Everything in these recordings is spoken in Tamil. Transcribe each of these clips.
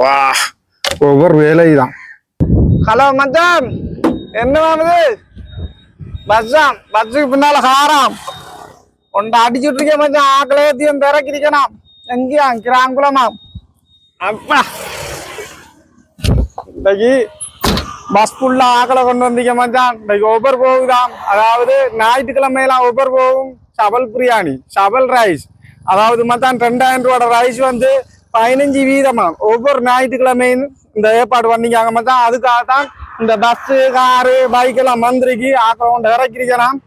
வா. ஒவ்வொரு வேலைதான். ஹலோ மச்சான். என்ன வாங்குது பஸ்ஸாம் பஸ்ஸுக்கு பின்னால ஹாராம். உன்னை அடிச்சுட்டு இருக்கேன் மச்சான். ஆக்களே தீயம் பிறக்கிருக்கணும் எங்கேயா? கிராங்குளமாம். அப்பா. இன்னைக்கு பஸ் ஃபுல்லா ஆக்களை கொண்டு வந்தீங்க மச்சான். இன்னைக்கு ஒவ்வொரு போகுதாம் அதாவது ஞாயிற்றுக்கிழமையெல்லாம் ஒவ்வொரு போகும். சபல் பிரியாணி சபல் ரைஸ் அதாவது மத்தான் ரெண்டாயிரம் ரூபாயோட ரைஸ் வந்து பதினஞ்சு வீதமாக ஒவ்வொரு ஞாயிற்றுக்கிழமையும் இந்த ஏற்பாடு பண்ணிக்காங்க மச்சான். அதுக்காக தான் இந்த பஸ்ஸு காரு பைக் எல்லாம் மந்திரிக்கு ஆட்டோ கொண்டு இறக்கிருக்கிறான்.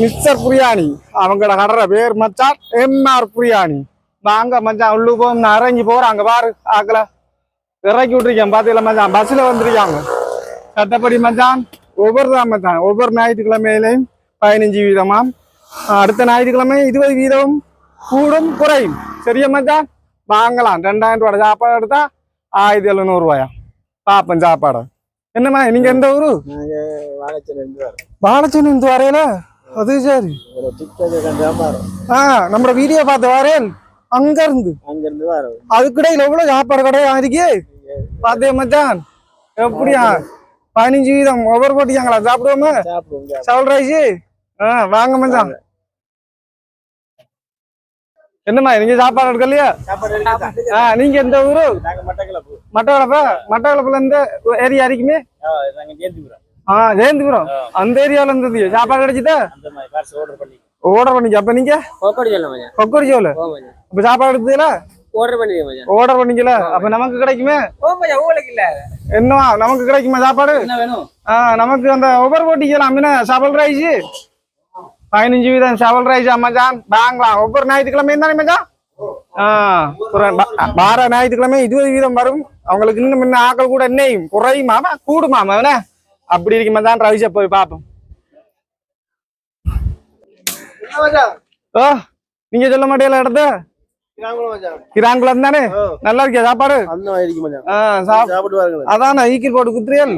மிஸ்டர் பிரியாணி. அவங்களோட கடற பேர் மச்சான் எம்ஆர் பிரியாணி. வாங்க மச்சான் உள்ளு போகும் நான் இறங்கி போறேன். அங்க பாரு ஆக்கல இறக்கி விட்டுருக்கேன். பாத்தீங்களா மச்சான்? பஸ்ல வந்திருக்காங்க. சட்டப்படி மச்சான் ஒவ்வொரு தான் மச்சான். ஒவ்வொரு ஞாயிற்றுக்கிழமையிலையும் பதினஞ்சு வீதமாம். அடுத்த ஞாயிற்றுக்கிழமை இருபது வீதம். கூடும் குறையும் சரியா மச்சான் வாங்கலாம் ரெண்டாயிரம் ரூபாய் சாப்பாடு எடுத்தா ஆயிரத்தி எழுநூறு ரூபாயா பாப்பேன் சாப்பாடு என்னம்மா நீங்க எந்த ஊரு பாலச்சன் இந்த வரையில அது சரி ஆ நம்ம வீடியோ பார்த்து வரேன் அங்க இருந்து அங்கிருந்து வரோம் அதுக்கிடையில எவ்வளவு சாப்பாடு கடை இருக்கு பாத்தே மச்சான் எப்படியா பதினஞ்சு வீதம் ஒவ்வொரு போட்டிக்காங்களா சாப்பிடுவோமா சாப்பிடுவோம் சவல் ரைஸ் ஆ வாங்க மச்சான் என்னம்மா நீங்க சாப்பாடு எடுக்கலையா சாப்பாடு ஆ நீங்க எந்த ஊரு? நாங்க மட்டக்களப்பு. மட்டக்களப்பா? மட்டக்களப்புல இருந்து ஏரியா வரைக்குமே ஆ, நாங்க ஜெயந்திபுரம். அந்த ஏரியால இருந்தது சாப்பாடு கிடைச்சதா? ஆர்டர் பண்ணிக்க. அப்ப நீங்க? கோக்கடி சோல ஓ மச்சான். இப்ப சாப்பாடு எடுத்ததுல ஆர்டர் பண்ணிக்க பண்ணிக்கல. அப்ப நமக்கு கிடைக்குமே? ஓ மச்சான் உங்களுக்கு இல்ல. என்னவா? நமக்கு கிடைக்குமா சாப்பாடு? என்ன வேணும்? ஆ நமக்கு அந்த ஒவ்வொரு போட்டிக்கலாம் அம்மினா சபல் ரைஸ். பதினஞ்சு வீதம் சபல் ரைஸ் மச்சான் வாங்கலாம் ஒவ்வொரு ஞாயிற்றுக்கிழமை தானே மச்சான் வார ஞாயிற்றுக்கிழமை இருபது வீதம் வரும் அவங்களுக்கு இன்னும் முன்ன ஆக்கள் கூட என்னையும் குறையுமாமா கூடுமாமா அவன அப்படி இருக்கு மச்சான் ரைஸை போய் பார்ப்போம் ஓ நீங்க சொல்ல மாட்டீங்களா இடத்த கிராங்குளம் தானே நல்லா இருக்கியா சாப்பாடு அதான ஈக்கில் போட்டு குத்துறியல்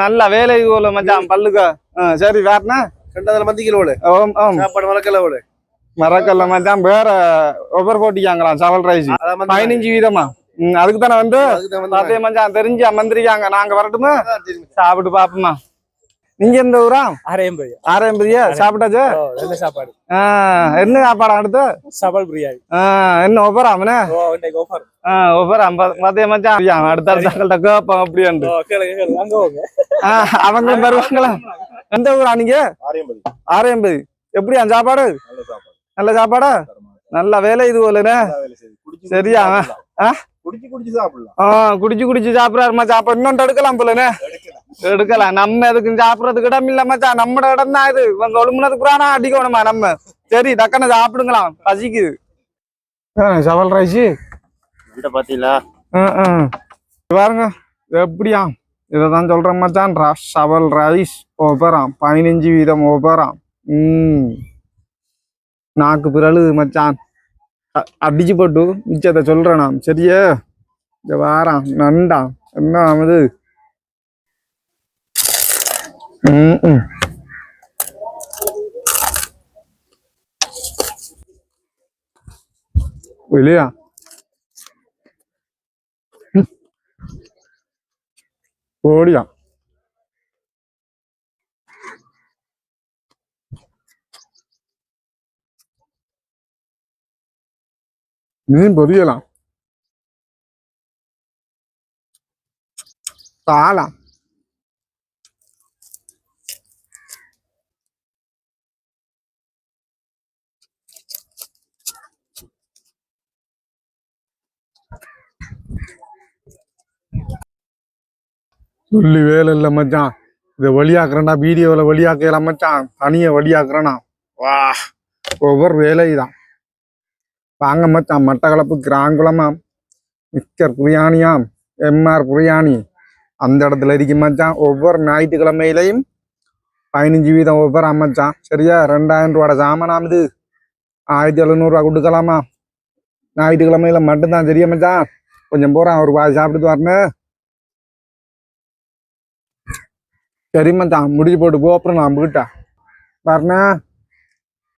நல்ல வேலை போல மச்சான் பல்லுக்கு சரி ரெண்டாவது மந்தி கிலோடு ஓம் ஓம் சாப்பாடு வளர்க்கல ஓடு மறக்கல்ல மச்சான். வேற ஒவ்வொரு போட்டிக்காங்களாம் சவல் ரைஸ். பதினஞ்சு வீதமா? அதுக்கு தானே வந்து? தெரிஞ்சு அமர்ந்திருக்காங்க நாங்க வரட்டுமா? சாப்பிட்டு பாப்போமா? நீங்க எந்த ஊரா? அரையம் போய் ஆரம்பியா சாப்பிட்டாச்சு? நல்ல சாப்பாடு. ஆ, என்ன சாப்பாடு அடுத்து? சவால் பிரியாணி. ஆ, என்ன ஒவ்வொரு அவனே? ஆஃபர் ஒவ்வொரு பாத்தே மச்சான் அடுத்த அடுத்த கேப்போம் அப்படின்ட்டு ஓ கேளுங்க கேளுங்க அங்க போங்க ஆ, அவங்களும் வருவாங்களா? எந்த ஊரா நீங்க? ஆரையம்பதி எப்படியா சாப்பாடு? நல்ல சாப்பாடா. நல்ல வேலை இது போலனே சரியா? குடிச்சு குடிச்சு சாப்பிடலாம். ஆ குடிச்சு குடிச்சு சாப்பிடறாரு மச்சான். அப்ப இன்னொன்று எடுக்கலாம் போலனே எடுக்கலாம் நம்ம எதுக்கு சாப்பிடறதுக்கு இடம் இல்ல மச்சான். நம்ம இடம் தான் இது. இவங்க ஒழுங்குனதுக்கு புறானா அடிக்கணுமா நம்ம? சரி டக்குன்னு சாப்பிடுங்களாம். பசிக்குது. சவல் ரைஸ். பாத்தீங்களா? பாருங்க. எப்படியா? இதை தான் சொல்றேன் மச்சான். ரா சவல் ரைஸ் ஒபராம் பதினஞ்சு வீதம் ஒபராம் ம். நாக்கு பிறழு மச்சான். அடிச்சு போட்டு மிச்சத்தை சொல்றேன் நான் சரியா? இந்த வாரம். நண்டா என்ன ஆகுது? ம் ம். வெளியா ஓடியா மீன் சொல்லி வேலை இல்லை மச்சான். இதை வழியாக்குறேன்டா வீடியோவில் வழியாக்கலாம் மச்சான். தனியை வழியாக்குறேனா? வா ஒவ்வொரு வேலை தான் வாங்க மச்சான். மட்டக்களப்பு கிராங்குளமாம் மிஸ்டர் பிரியாணியாம் எம்ஆர் பிரியாணி அந்த இடத்துல இருக்கும் மச்சான். ஒவ்வொரு ஞாயிற்றுக்கிழமையிலையும் பதினஞ்சு வீதம் ஒவ்வொரு மச்சான். சரியா? ரெண்டாயிரம் ரூபாட சாமானாம் இது? ஆயிரத்தி எழுநூறுவா கொடுக்கலாமா? ஞாயிற்றுக்கிழமையில மட்டும்தான் சரியா மச்சான்? கொஞ்சம் போகிறான் ஒரு பாதி சாப்பிட்டு வரணும் சரிம்மா தான் முடிச்சு போட்டு போப்புறேன் நான் வீட்டா வரணேன்